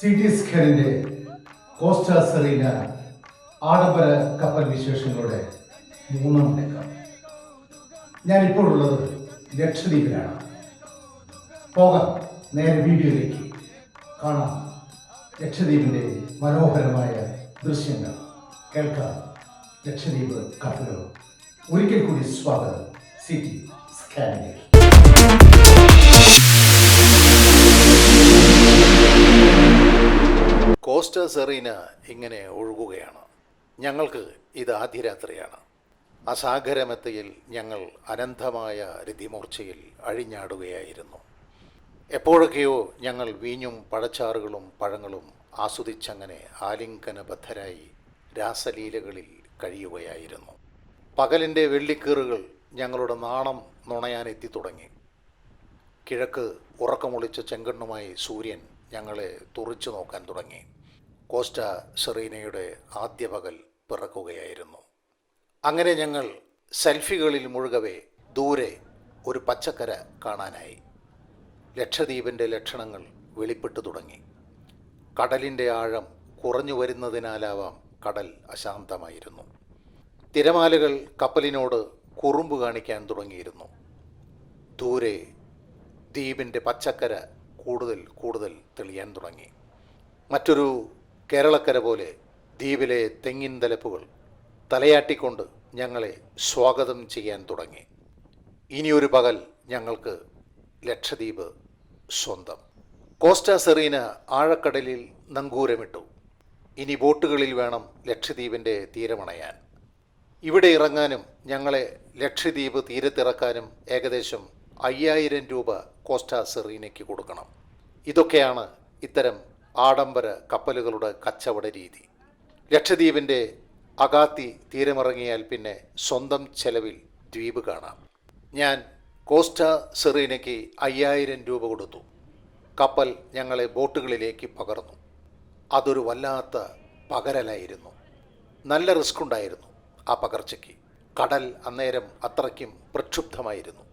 സ്കാനിലേക്ക് C T സ്കാനിന്റെ Costa Serena ആഡംബര കപ്പൽ വിശേഷങ്ങളുടെ മൂന്നാം ലക്കം ഞാൻ ഇപ്പോൾ ഉള്ളത് ലക്ഷദ്വീപിലാണ്. പോകാം നേരെ വീഡിയോയിലേക്ക് കാണാം ലക്ഷദ്വീപിന്റെ മനോഹരമായ ദൃശ്യങ്ങൾ. കേൾക്കാം ലക്ഷദ്വീപ് കപ്പലുകൾ. ഒരിക്കൽ കൂടി സ്വാഗതം സിറ്റി സ്കാനിലേക്ക്. കോസ്റ്റ സെറീന ഇങ്ങനെ ഒഴുകുകയാണ്. ഞങ്ങൾക്ക് ഇത് ആദ്യ രാത്രിയാണ് അസാഗരമെത്തയിൽ ഞങ്ങൾ അനന്തമായ രതിമൂർച്ചയിൽ അഴിഞ്ഞാടുകയായിരുന്നു. എപ്പോഴൊക്കെയോ ഞങ്ങൾ വീഞ്ഞും പഴച്ചാറുകളും പഴങ്ങളും ആസ്വദിച്ചങ്ങനെ ആലിംഗനബദ്ധരായി രാസലീലകളിൽ കഴിയുകയായിരുന്നു. പകലിന്റെ വെള്ളിക്കീറുകൾ ഞങ്ങളുടെ നാണം നുണയാനെത്തി തുടങ്ങി. കിഴക്ക് ഉറക്കമൊളിച്ച ചെങ്കണ്ണുമായി സൂര്യൻ ഞങ്ങളെ തുറച്ചു നോക്കാൻ തുടങ്ങി. കോസ്റ്റ സെറീനയുടെ ആദ്യ പകൽ പിറക്കുകയായിരുന്നു. അങ്ങനെ ഞങ്ങൾ സെൽഫികളിൽ മുഴുകവേ ദൂരെ ഒരു പച്ചക്കര കാണാനായി. ലക്ഷദ്വീപിന്റെ ലക്ഷണങ്ങൾ വെളിപ്പെട്ടു തുടങ്ങി. കടലിന്റെ ആഴം കുറഞ്ഞു വരുന്നതിനാലാവാം കടൽ അശാന്തമായിരുന്നു. തിരമാലകൾ കപ്പലിനോട് കുറുമ്പ് കാണിക്കാൻ തുടങ്ങിയിരുന്നു. ദൂരെ ദ്വീപിന്റെ പച്ചക്കര കൂടുതൽ കൂടുതൽ തെളിയാൻ തുടങ്ങി. മറ്റൊരു കേരളക്കര പോലെ ദ്വീപിലെ തെങ്ങിൻ തലപ്പുകൾ തലയാട്ടിക്കൊണ്ട് ഞങ്ങളെ സ്വാഗതം ചെയ്യാൻ തുടങ്ങി. ഇനിയൊരു പകൽ ഞങ്ങൾക്ക് ലക്ഷദ്വീപ് സ്വന്തം. കോസ്റ്റ സെറീന ആഴക്കടലിൽ നങ്കൂരമിട്ടു. ഇനി ബോട്ടുകളിൽ വേണം ലക്ഷദ്വീപിന്റെ തീരമണയാൻ. ഇവിടെ ഇറങ്ങാനും ഞങ്ങളെ ലക്ഷദ്വീപ് തീരത്തിറക്കാനും ഏകദേശം അയ്യായിരം രൂപ കോസ്റ്റ സെറീനയ്ക്ക് കൊടുക്കണം. ഇതൊക്കെയാണ് ഇത്തരം ആഡംബര കപ്പലുകളുടെ കച്ചവട രീതി. ലക്ഷദ്വീപിന്റെ അഗാത്തി തീരമിറങ്ങിയാൽ പിന്നെ സ്വന്തം ചെലവിൽ ദ്വീപ് കാണാം. ഞാൻ കോസ്റ്റ സെറീനയ്ക്ക് അയ്യായിരം രൂപ കൊടുത്തു. കപ്പൽ ഞങ്ങളെ ബോട്ടുകളിലേക്ക് പകർന്നു. അതൊരു വല്ലാത്ത പകരലായിരുന്നു. നല്ല റിസ്ക് ഉണ്ടായിരുന്നു ആ പകർച്ചയ്ക്ക്. കടൽ അന്നേരം അത്രയ്ക്കും പ്രക്ഷുബ്ധമായിരുന്നു.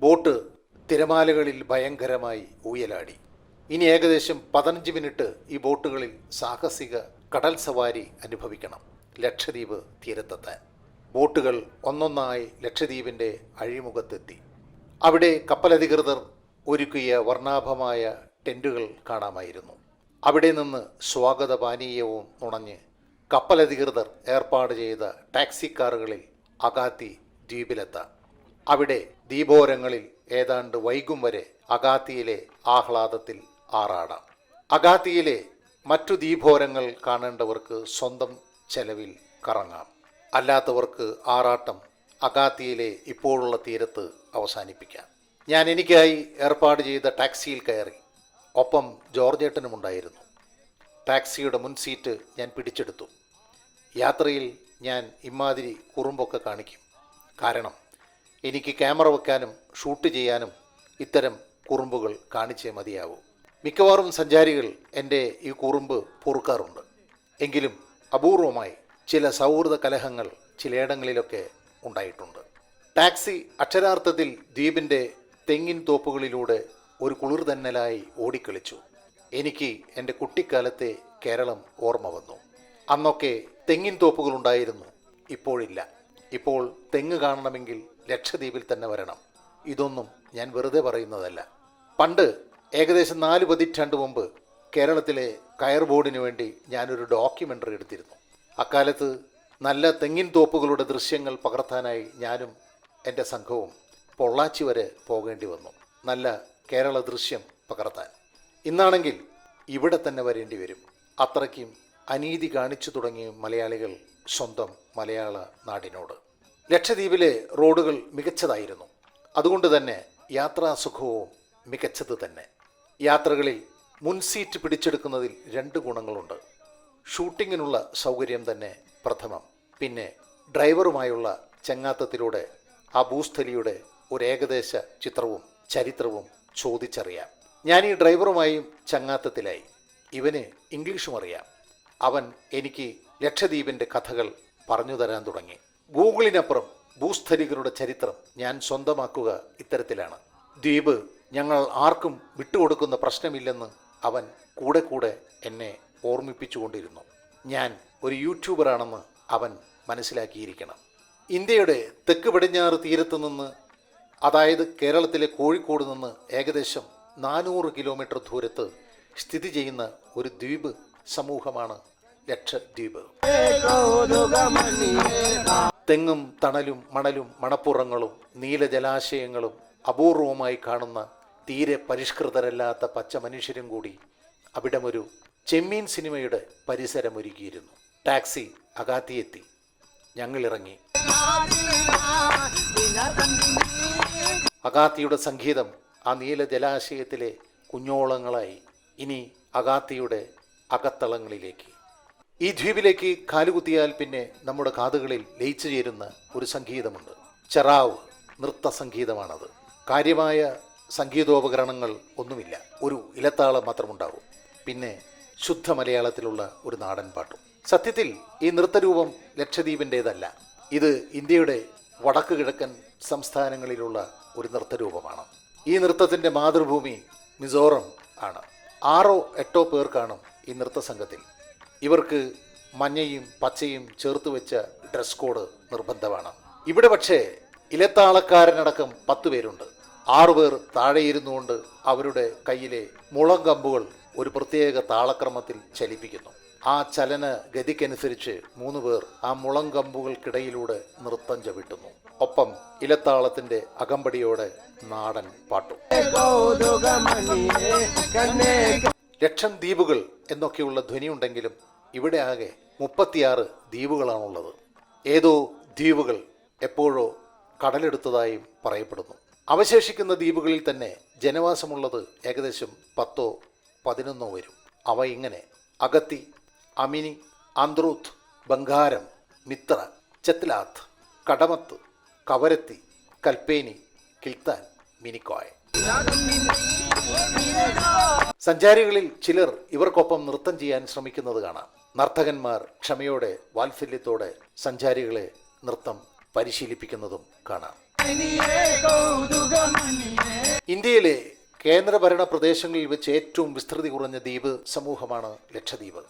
ബോട്ട് തിരമാലകളിൽ ഭയങ്കരമായി ഊയലാടി. ഇനി ഏകദേശം പതിനഞ്ച് മിനിറ്റ് ഈ ബോട്ടുകളിൽ സാഹസിക കടൽ സവാരി അനുഭവിക്കണം. ലക്ഷദ്വീപ് തീരത്തെത്താൻ. ബോട്ടുകൾ ഒന്നൊന്നായി ലക്ഷദ്വീപിന്റെ അഴിമുഖത്തെത്തി. അവിടെ കപ്പലധികൃതർ ഒരുക്കിയ വർണാഭമായ ടെന്റുകൾ കാണാമായിരുന്നു. അവിടെ നിന്ന് സ്വാഗത പാനീയവും നുണഞ്ഞ് കപ്പലധികൃതർ ഏർപ്പാട് ചെയ്ത ടാക്സി കാറുകളിൽ അഗാത്തി ദ്വീപിലെത്താം. അവിടെ ദീപോരങ്ങളിൽ ഏതാണ്ട് വൈകും വരെ അഗാത്തിയിലെ ആഹ്ലാദത്തിൽ ആറാടാം. അഗാത്തിയിലെ മറ്റു ദീപോരങ്ങൾ കാണേണ്ടവർക്ക് സ്വന്തം ചെലവിൽ കറങ്ങാം. അല്ലാത്തവർക്ക് ആറാട്ടം അഗാത്തിയിലെ ഇപ്പോഴുള്ള തീരത്ത് അവസാനിപ്പിക്കാം. ഞാൻ എനിക്കായി ഏർപ്പാട് ചെയ്ത ടാക്സിയിൽ കയറി. ഒപ്പം ജോർജേട്ടനുമുണ്ടായിരുന്നു ടാക്സിയുടെ മുൻ സീറ്റ് ഞാൻ പിടിച്ചെടുത്തു. യാത്രയിൽ ഞാൻ ഇമാതിരി കുറുമ്പൊക്കെ കാണിക്കും. കാരണം എനിക്ക് ക്യാമറ വെക്കാനും ഷൂട്ട് ചെയ്യാനും ഇത്തരം കുറുമ്പുകൾ കാണിച്ചേ മതിയാവൂ. മിക്കവാറും സഞ്ചാരികൾ എന്റെ ഈ കുറുമ്പ് പൊറുക്കാറുണ്ട്. എങ്കിലും അപൂർവമായി ചില സൗഹൃദ കലഹങ്ങൾ ചിലയിടങ്ങളിലൊക്കെ ഉണ്ടായിട്ടുണ്ട്. ടാക്സി അക്ഷരാർത്ഥത്തിൽ ദ്വീപിന്റെ തെങ്ങിൻ തോപ്പുകളിലൂടെ ഒരു കുളിർ തന്നലായി ഓടിക്കളിച്ചു. എനിക്ക് എന്റെ കുട്ടിക്കാലത്തെ കേരളം ഓർമ്മ വന്നു. അന്നൊക്കെ തെങ്ങിൻ തോപ്പുകളുണ്ടായിരുന്നു. ഇപ്പോഴില്ല. ഇപ്പോൾ തെങ്ങ് കാണണമെങ്കിൽ ലക്ഷദ്വീപിൽ തന്നെ വരണം. ഇതൊന്നും ഞാൻ വെറുതെ പറയുന്നതല്ല. പണ്ട് ഏകദേശം നാല് പതിറ്റാണ്ട് മുമ്പ് കേരളത്തിലെ കയർ ബോർഡിന് വേണ്ടി ഞാനൊരു ഡോക്യുമെന്ററി എടുത്തിരുന്നു. അക്കാലത്ത് നല്ല തെങ്ങിൻ തോപ്പുകളുടെ ദൃശ്യങ്ങൾ പകർത്താനായി ഞാനും എന്റെ സംഘവും പൊള്ളാച്ചി വരെ പോകേണ്ടി വന്നു. നല്ല കേരള ദൃശ്യം പകർത്താൻ. ഇന്നാണെങ്കിൽ ഇവിടെ തന്നെ വരേണ്ടി വരും. അത്രയ്ക്കും അനീതി കാണിച്ചു തുടങ്ങിയ മലയാളികൾ സ്വന്തം മലയാള നാടിനോട്. ലക്ഷദ്വീപിലെ റോഡുകൾ മികച്ചതായിരുന്നു. അതുകൊണ്ട് തന്നെ യാത്രാസുഖവും മികച്ചത് തന്നെ. യാത്രകളിൽ മുൻസീറ്റ് പിടിച്ചെടുക്കുന്നതിൽ രണ്ട് ഗുണങ്ങളുണ്ട്. ഷൂട്ടിങ്ങിനുള്ള സൗകര്യം തന്നെ പ്രഥമം. പിന്നെ ഡ്രൈവറുമായുള്ള ചങ്ങാത്തത്തിലൂടെ ആ ഭൂസ്ഥലിയുടെ ഒരു ഏകദേശ ചിത്രവും ചരിത്രവും ചോദിച്ചറിയാം. ഞാൻ ഈ ഡ്രൈവറുമായും ചങ്ങാത്തത്തിലായി. ഇവന് ഇംഗ്ലീഷും അറിയാം. അവൻ എനിക്ക് ലക്ഷദ്വീപിന്റെ കഥകൾ പറഞ്ഞു തരാൻ തുടങ്ങി. ഗൂഗിളിനപ്പുറം ഭൂസ്ഥലികരുടെ ചരിത്രം ഞാൻ സ്വന്തമാക്കുക ഇത്തരത്തിലാണ്. ദ്വീപ് ഞങ്ങൾ ആർക്കും വിട്ടുകൊടുക്കുന്ന പ്രശ്നമില്ലെന്ന് അവൻ കൂടെ കൂടെ എന്നെ ഓർമ്മിപ്പിച്ചുകൊണ്ടിരുന്നു. ഞാൻ ഒരു യൂട്യൂബറാണെന്ന് അവൻ മനസ്സിലാക്കിയിരിക്കണം. ഇന്ത്യയുടെ തെക്ക് പടിഞ്ഞാറ് തീരത്ത് നിന്ന് അതായത് കേരളത്തിലെ കോഴിക്കോട് നിന്ന് ഏകദേശം നാനൂറ് കിലോമീറ്റർ ദൂരത്ത് സ്ഥിതി ചെയ്യുന്ന ഒരു ദ്വീപ് സമൂഹമാണ് ലക്ഷദ്വീപ്. തെങ്ങും തണലും മണലും മണപ്പുറങ്ങളും നീല നീലജലാശയങ്ങളും അപൂർവമായി കാണുന്ന തീരെ പരിഷ്കൃതരല്ലാത്ത പച്ച മനുഷ്യരും കൂടി അവിടമൊരു ചെമ്മീൻ സിനിമയുടെ പരിസരമൊരുക്കിയിരുന്നു. ടാക്സി അകാത്തിയെത്തി ഞങ്ങളിറങ്ങി. അകാത്തിയുടെ സംഗീതം ആ നീല ജലാശയത്തിലെ കുഞ്ഞോളങ്ങളായി. ഇനി അകാത്തിയുടെ അകത്തളങ്ങളിലേക്ക്. ഈ ദ്വീപിലേക്ക് കാലുകുത്തിയാൽ പിന്നെ നമ്മുടെ കാതുകളിൽ ലയിച്ചു ചേരുന്ന ഒരു സംഗീതമുണ്ട്. ചെറാവ് നൃത്ത സംഗീതമാണത്. കാര്യമായ സംഗീതോപകരണങ്ങൾ ഒന്നുമില്ല. ഒരു ഇലത്താളം മാത്രമുണ്ടാവും. പിന്നെ ശുദ്ധ മലയാളത്തിലുള്ള ഒരു നാടൻ പാട്ടും. സത്യത്തിൽ ഈ നൃത്തരൂപം ലക്ഷദ്വീപിന്റേതല്ല ഇത് ഇന്ത്യയുടെ വടക്ക് കിഴക്കൻ സംസ്ഥാനങ്ങളിലുള്ള ഒരു നൃത്തരൂപമാണ്. ഈ നൃത്തത്തിന്റെ മാതൃഭൂമി മിസോറം ആണ്. ആറോ എട്ടോ പേർക്കാണ് കാണും ഈ നൃത്തസംഘത്തിൽ ഇവർക്ക് മഞ്ഞയും പച്ചയും ചേർത്ത് വെച്ച ഡ്രസ് കോഡ് നിർബന്ധമാണ്. ഇവിടെ പക്ഷേ ഇലത്താളക്കാരനടക്കം പത്ത് പേരുണ്ട്. ആറുപേർ താഴെ ഇരുന്നുകൊണ്ട് അവരുടെ കയ്യിലെ മുളം കമ്പുകൾ ഒരു പ്രത്യേക താളക്രമത്തിൽ ചലിപ്പിക്കുന്നു. ആ ചലന ഗതിക്കനുസരിച്ച് മൂന്ന് പേർ ആ മുളം കമ്പുകൾക്കിടയിലൂടെ നൃത്തം ചവിട്ടുന്നു. ഒപ്പം ഇലത്താളത്തിന്റെ അകമ്പടിയോടെ നാടൻ പാട്ടും. ലക്ഷം ദ്വീപുകൾ എന്നൊക്കെയുള്ള ധ്വനിയുണ്ടെങ്കിലും ഇവിടെ ആകെ മുപ്പത്തിയാറ് ദ്വീപുകളാണുള്ളത്. ഏതോ ദ്വീപുകൾ എപ്പോഴോ കടലെടുത്തതായും പറയപ്പെടുന്നു. അവശേഷിക്കുന്ന ദ്വീപുകളിൽ തന്നെ ജനവാസമുള്ളത് ഏകദേശം പത്തോ പതിനൊന്നോ വരും. അവ ഇങ്ങനെ. അഗത്തി അമിനി ആന്ത്രൂത്ത് ബംഗാരം മിത്ര ചെത്ലാത്ത് കടമത്ത് കവരത്തി കൽപ്പേനി കിൽത്താൻ മിനിക്കോയ്. സഞ്ചാരികളിൽ ചിലർ ഇവർക്കൊപ്പം നൃത്തം ചെയ്യാൻ ശ്രമിക്കുന്നത് കാണാം. നർത്തകന്മാർ ക്ഷമയോടെ വാത്സല്യത്തോടെ സഞ്ചാരികളെ നൃത്തം പരിശീലിപ്പിക്കുന്നതും കാണാം. ഇന്ത്യയിലെ കേന്ദ്രഭരണ പ്രദേശങ്ങളിൽ വെച്ച് ഏറ്റവും വിസ്തൃതി കുറഞ്ഞ ദ്വീപ് സമൂഹമാണ് ലക്ഷദ്വീപ്.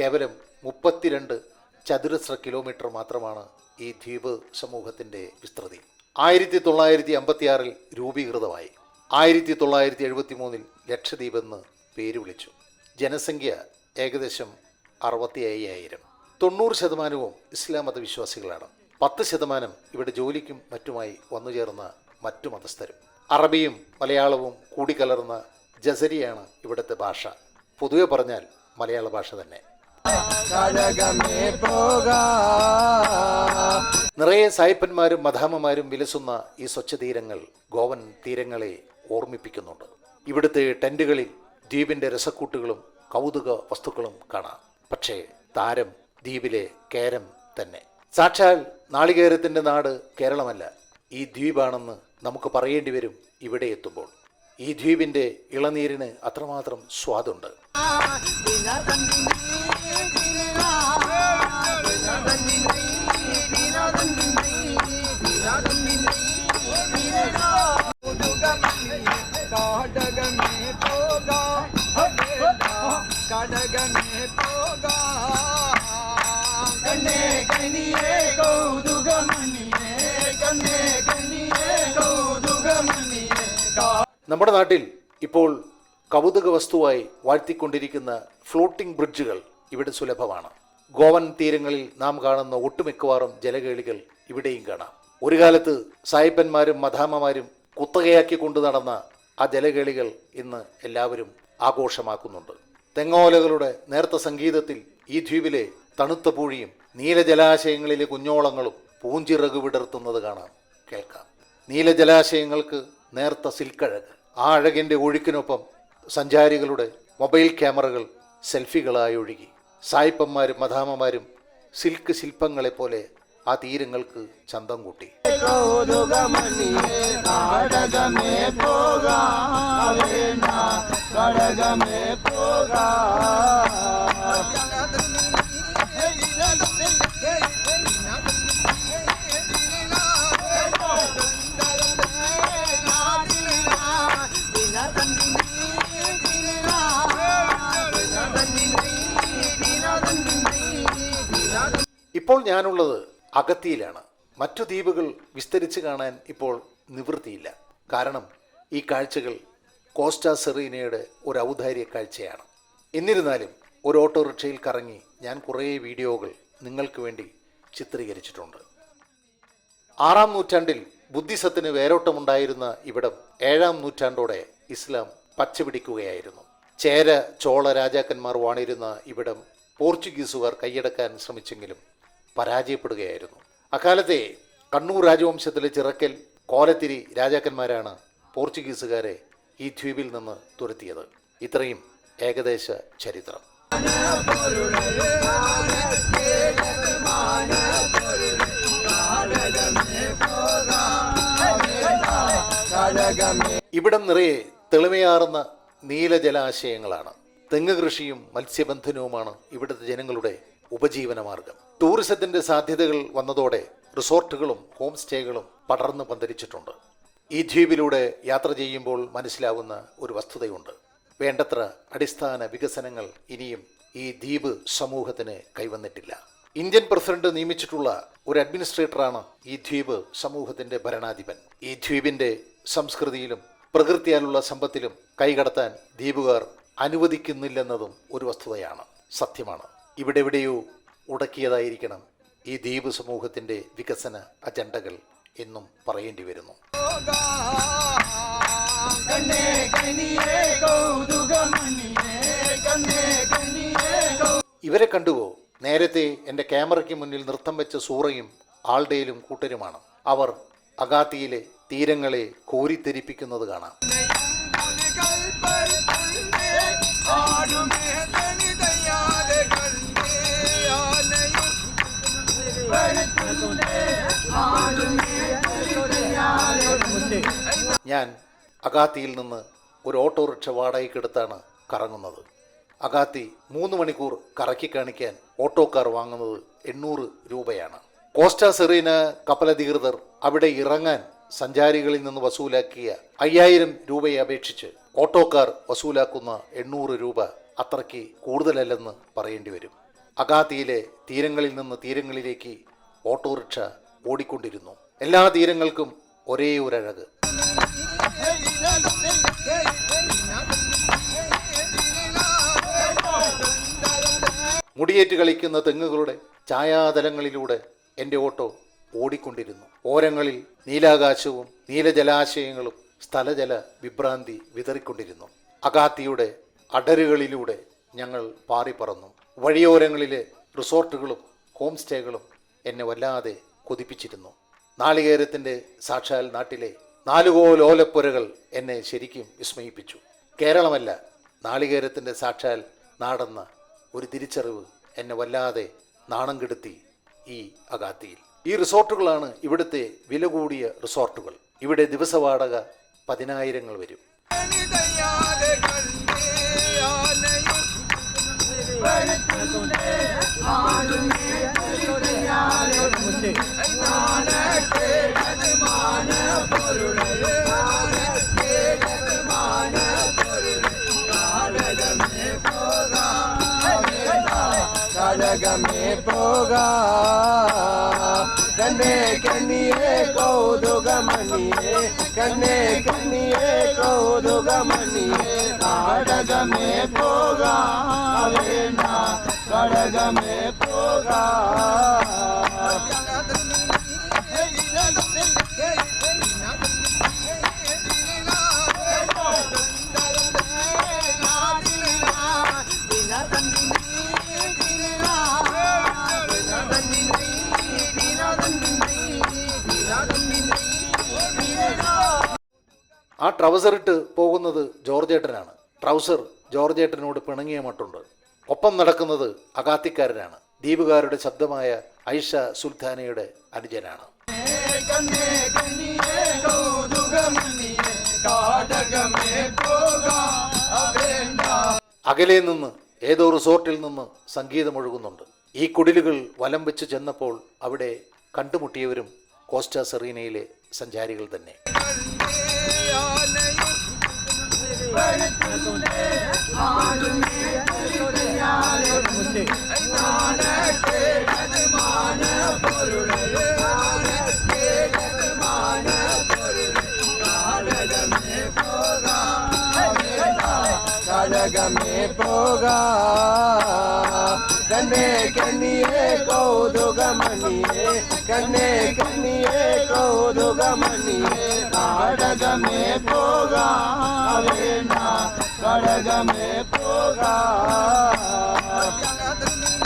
കേവലം മുപ്പത്തിരണ്ട് ചതുരശ്ര കിലോമീറ്റർ മാത്രമാണ് ഈ ദ്വീപ് സമൂഹത്തിന്റെ വിസ്തൃതി. ആയിരത്തി തൊള്ളായിരത്തി അമ്പത്തിയാറിൽ രൂപീകൃതമായി. ആയിരത്തി തൊള്ളായിരത്തി എഴുപത്തി മൂന്നിൽ ലക്ഷദ്വീപ് എന്ന് പേര് വിളിച്ചു. ജനസംഖ്യ ഏകദേശം അറുപത്തി അയ്യായിരം തൊണ്ണൂറ് ശതമാനവും ഇസ്ലാം മതവിശ്വാസികളാണ്. പത്ത് ശതമാനം ഇവിടെ ജോലിക്കും മറ്റുമായി വന്നു ചേർന്ന മറ്റു മതസ്ഥരും. അറബിയും മലയാളവും കൂടിക്കലർന്ന ജസരിയാണ് ഇവിടുത്തെ ഭാഷ. പൊതുവെ പറഞ്ഞാൽ മലയാള ഭാഷ തന്നെ. നിറയെ സായിപ്പന്മാരും മധാമമാരും വിലസുന്ന ഈ സ്വച്ഛതീരങ്ങൾ ഗോവൻ തീരങ്ങളെ ഓർമ്മിപ്പിക്കുന്നുണ്ട്. ഇവിടുത്തെ ടെന്റുകളിൽ ദ്വീപിന്റെ രസക്കൂട്ടുകളും കൗതുക വസ്തുക്കളും കാണാം. പക്ഷേ താരം ദ്വീപിലെ കേരം തന്നെ. സാക്ഷാൽ നാളികേരത്തിന്റെ നാട് കേരളമല്ല. ഈ ദ്വീപാണെന്ന് നമുക്ക് പറയേണ്ടി വരും ഇവിടെ എത്തുമ്പോൾ. ഈ ദ്വീപിന്റെ ഇളനീരിന് അത്രമാത്രം സ്വാദുണ്ട്. നമ്മുടെ നാട്ടിൽ ഇപ്പോൾ കൗതുക വസ്തുവായി വാഴ്ത്തിക്കൊണ്ടിരിക്കുന്ന ഫ്ലോട്ടിംഗ് ബ്രിഡ്ജുകൾ ഇവിടെ സുലഭമാണ്. ഗോവൻ തീരങ്ങളിൽ നാം കാണുന്ന ഒട്ടുമിക്കവാറും ജലകേളികൾ ഇവിടെയും കാണാം. ഒരു കാലത്ത് സായിപ്പന്മാരും മധാമമാരും കുത്തകയാക്കി കൊണ്ടു നടന്ന ആ ജലകേളികൾ ഇന്ന് എല്ലാവരും ആഘോഷമാക്കുന്നുണ്ട്. തെങ്ങോലകളുടെ നേർത്ത സംഗീതത്തിൽ ഈ ദ്വീപിലെ തണുത്ത പൂഴിയും നീലജലാശയങ്ങളിലെ കുഞ്ഞോളങ്ങളും പൂഞ്ചിറക് വിടർത്തുന്നത് കാണാം. കേൾക്കാം. നീലജലാശയങ്ങൾക്ക് നേർത്ത സിൽക്കഴക്. ആ അഴകിന്റെ ഒഴുക്കിനൊപ്പം സഞ്ചാരികളുടെ മൊബൈൽ ക്യാമറകൾ സെൽഫികളായി ഒഴുകി. സായിപ്പന്മാരും മധാമമാരും സിൽക്ക് ശില്പങ്ങളെപ്പോലെ ആ തീരങ്ങൾക്ക് ചന്തം കൂട്ടി. കൗതുകമണിയെ കടകമേ പോകാ ഇപ്പോൾ ഞാനുള്ളത് അഗത്തിയിലാണ്. മറ്റു ദ്വീപുകൾ വിസ്തരിച്ച് കാണാൻ ഇപ്പോൾ നിവൃത്തിയില്ല. കാരണം ഈ കാഴ്ചകൾ കോസ്റ്റ സെറീനയുടെ ഒരു ഔദാര്യ കാഴ്ചയാണ്. എന്നിരുന്നാലും ഒരു ഓട്ടോറിക്ഷയിൽ കറങ്ങി ഞാൻ കുറേ വീഡിയോകൾ നിങ്ങൾക്ക് വേണ്ടി ചിത്രീകരിച്ചിട്ടുണ്ട്. ആറാം നൂറ്റാണ്ടിൽ ബുദ്ധിസത്തിന് വേരോട്ടമുണ്ടായിരുന്ന ഇവിടം ഏഴാം നൂറ്റാണ്ടോടെ ഇസ്ലാം പച്ചപിടിക്കുകയായിരുന്നു. ചേര ചോള രാജാക്കന്മാർ വാണിരുന്ന ഇവിടം പോർച്ചുഗീസുകാർ കൈയടക്കാൻ ശ്രമിച്ചെങ്കിലും പരാജയപ്പെടുകയായിരുന്നു. അക്കാലത്തെ കണ്ണൂർ രാജവംശത്തിലെ ചിറക്കൽ കോലത്തിരി രാജാക്കന്മാരാണ് പോർച്ചുഗീസുകാരെ ഈ ദ്വീപിൽ നിന്ന് തുരത്തിയത്. ഇത്രയും ഏകദേശ ചരിത്രം. ഇവിടം നിറയെ തെളിമയാർന്ന നീലജലാശയങ്ങളാണ്. തെങ്ങ് കൃഷിയും മത്സ്യബന്ധനവുമാണ് ഇവിടുത്തെ ജനങ്ങളുടെ ഉപജീവന മാർഗം ടൂറിസത്തിന്റെ സാധ്യതകൾ വന്നതോടെ റിസോർട്ടുകളും ഹോം സ്റ്റേകളും പടർന്നു പന്തലിച്ചിട്ടുണ്ട്. ഈ ദ്വീപിലൂടെ യാത്ര ചെയ്യുമ്പോൾ മനസ്സിലാവുന്ന ഒരു വസ്തുതയുണ്ട്. വേണ്ടത്ര അടിസ്ഥാന വികസനങ്ങൾ ഇനിയും ഈ ദ്വീപ് സമൂഹത്തിന് കൈവന്നിട്ടില്ല. ഇന്ത്യൻ പ്രസിഡന്റ് നിയമിച്ചിട്ടുള്ള ഒരു അഡ്മിനിസ്ട്രേറ്ററാണ് ഈ ദ്വീപ് സമൂഹത്തിന്റെ ഭരണാധിപൻ. ഈ ദ്വീപിന്റെ സംസ്കൃതിയിലും പ്രകൃതിയാലുള്ള സമ്പത്തിലും കൈകടത്താൻ ദ്വീപുകാർ അനുവദിക്കുന്നില്ലെന്നതും ഒരു വസ്തുതയാണ്. സത്യമാണ്. ഇവിടെ എവിടെയോ ഉടക്കിയതായിരിക്കണം ഈ ദ്വീപ് സമൂഹത്തിന്റെ വികസന അജണ്ടകൾ എന്നും പറയേണ്ടി വരുന്നു. ഇവരെ കണ്ടുവോ? നേരത്തെ എന്റെ ക്യാമറയ്ക്ക് മുന്നിൽ നൃത്തം വെച്ച സൂറയും ആൾഡേലും കൂട്ടരുമാണ്. അവർ അഗാത്തിയിലെ തീരങ്ങളെ കോരിത്തെരിപ്പിക്കുന്നത് കാണാം. ഞാൻ അഗാത്തിയിൽ നിന്ന് ഒരു ഓട്ടോറിക്ഷ വാടകയ്ക്കെടുത്താണ് കറങ്ങുന്നത്. അഗാത്തി മൂന്ന് മണിക്കൂർ കറക്കി കാണിക്കാൻ ഓട്ടോക്കാർ വാങ്ങുന്നത് എണ്ണൂറ് രൂപയാണ്. കോസ്റ്റ സെറീന കപ്പലധികൃതർ അവിടെ ഇറങ്ങാൻ സഞ്ചാരികളിൽ നിന്ന് വസൂലാക്കിയ അയ്യായിരം രൂപയെ അപേക്ഷിച്ച് ഓട്ടോക്കാർ വസൂലാക്കുന്ന എണ്ണൂറ് രൂപ അത്രയ്ക്ക് കൂടുതലല്ലെന്ന് പറയേണ്ടി വരും. അഗാത്തിയിലെ തീരങ്ങളിൽ നിന്ന് തീരങ്ങളിലേക്ക് ഓട്ടോറിക്ഷ ഓടിക്കൊണ്ടിരുന്നു. എല്ലാ തീരങ്ങൾക്കും ഒരേ ഒരഴക്. മുടിയേറ്റ് കളിക്കുന്ന തെങ്ങുകളുടെ ഛായാതലങ്ങളിലൂടെ എന്റെ ഓട്ടോ ഓടിക്കൊണ്ടിരുന്നു. ഓരങ്ങളിൽ നീലാകാശവും നീലജലാശയങ്ങളും സ്ഥലജല വിഭ്രാന്തി വിതറിക്കൊണ്ടിരുന്നു. അഗാത്തിയുടെ അടരുകളിലൂടെ ഞങ്ങൾ പാറിപ്പറന്നു വഴിയോരങ്ങളിലെ റിസോർട്ടുകളും ഹോം സ്റ്റേകളും എന്നെ വല്ലാതെ കൊതിപ്പിച്ചിരുന്നു. നാളികേരത്തിന്റെ സാക്ഷാൽ നാട്ടിലെ നാലുകോലോലപ്പുരകൾ എന്നെ ശരിക്കും വിസ്മയിപ്പിച്ചു. കേരളമല്ല നാളികേരത്തിന്റെ സാക്ഷാൽ നാടെന്ന ഒരു തിരിച്ചറിവ് എന്നെ വല്ലാതെ നാണം കെടുത്തി ഈ അഗാത്തിയിൽ. ഈ റിസോർട്ടുകളാണ് ഇവിടുത്തെ വില കൂടിയ റിസോർട്ടുകൾ. ഇവിടെ ദിവസവാടക പതിനായിരങ്ങൾ വരും. തനിതയാതെ കണ്ടേ ആനയും കടകമേ പോകാ കണ്ണേ കണ്ണിയേ കൗതുകമണിയേ കണ്ണേ കണ്ണിയേ കൗതുകമണിയേ കടകമേ പോകാ വേണ്ട കടകമേ ആ ട്രൗസർ ഇട്ട് പോകുന്നത് ജോർജേട്ടനാണ്. ട്രൗസർ ജോർജേട്ടനോട് പിണങ്ങിയ മട്ടുണ്ട്. ഒപ്പം നടക്കുന്നത് അഗാത്തിക്കാരനാണ്. ദ്വീപുകാരുടെ ശബ്ദമായ ഐഷ സുൽത്താനയുടെ അനുജനാണ്. അകലെ നിന്ന് ഏതോ റിസോർട്ടിൽ നിന്ന് സംഗീതമൊഴുകുന്നുണ്ട് ഈ കുടിലുകൾ വലം വെച്ച് ചെന്നപ്പോൾ അവിടെ കണ്ടുമുട്ടിയവരും കോസ്റ്റ സെറീനയിലെ സഞ്ചാരികൾ തന്നെ. പൊരുളെ മാന പൊരുളെ കാടകമേ പോകാ കാടകമേ പോകാ കണ്ണേ കണ്ണിയേ കൗതുകമണിയേ കണ്ണേ കണ്ണിയേ കൗതുകമണിയേ കാടകമേ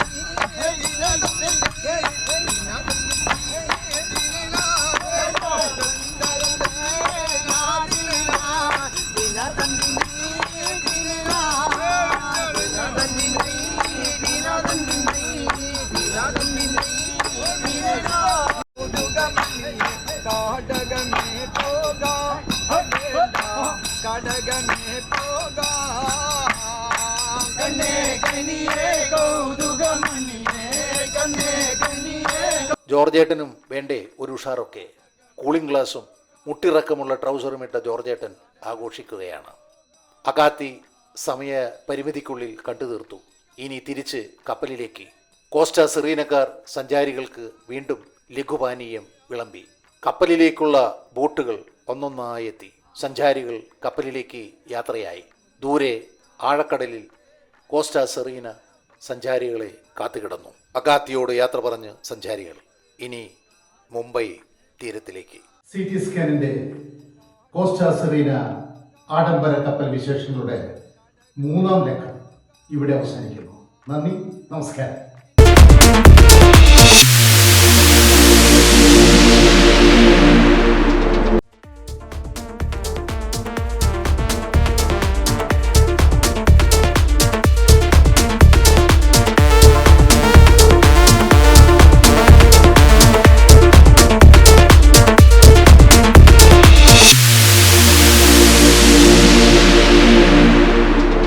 ജോർജേട്ടനും വേണ്ടേ ഒരു ഉഷാറൊക്കെ. കൂളിംഗ് ഗ്ലാസും മുട്ടിറക്കമുള്ള ട്രൗസറും ഇട്ട ജോർജേട്ടൻ ആഘോഷിക്കുകയാണ്. അകാത്തി സമയ പരിമിതിക്കുള്ളിൽ കണ്ടു തീർത്തു ഇനി തിരിച്ച് കപ്പലിലേക്ക്. കോസ്റ്റ സിറീനക്കാർ സഞ്ചാരികൾക്ക് വീണ്ടും ലഘുപാനീയം വിളമ്പി. കപ്പലിലേക്കുള്ള ബോട്ടുകൾ ഒന്നൊന്നായി എത്തി. സഞ്ചാരികൾ കപ്പലിലേക്ക് യാത്രയായി. ദൂരെ ആഴക്കടലിൽ കോസ്റ്റ സെറീന സഞ്ചാരികളെ കാത്തുകിടന്നു. അഗാത്തിയോട് യാത്ര പറഞ്ഞ് സഞ്ചാരികൾ. ഇനി മുംബൈ തീരത്തിലേക്ക്. സി ടി സ്കാനിന്റെ കോസ്റ്റ ആഡംബര കപ്പൽ വിശേഷങ്ങളുടെ മൂന്നാം ലക്കം ഇവിടെ അവസാനിക്കുന്നു. നന്ദി നമസ്കാരം.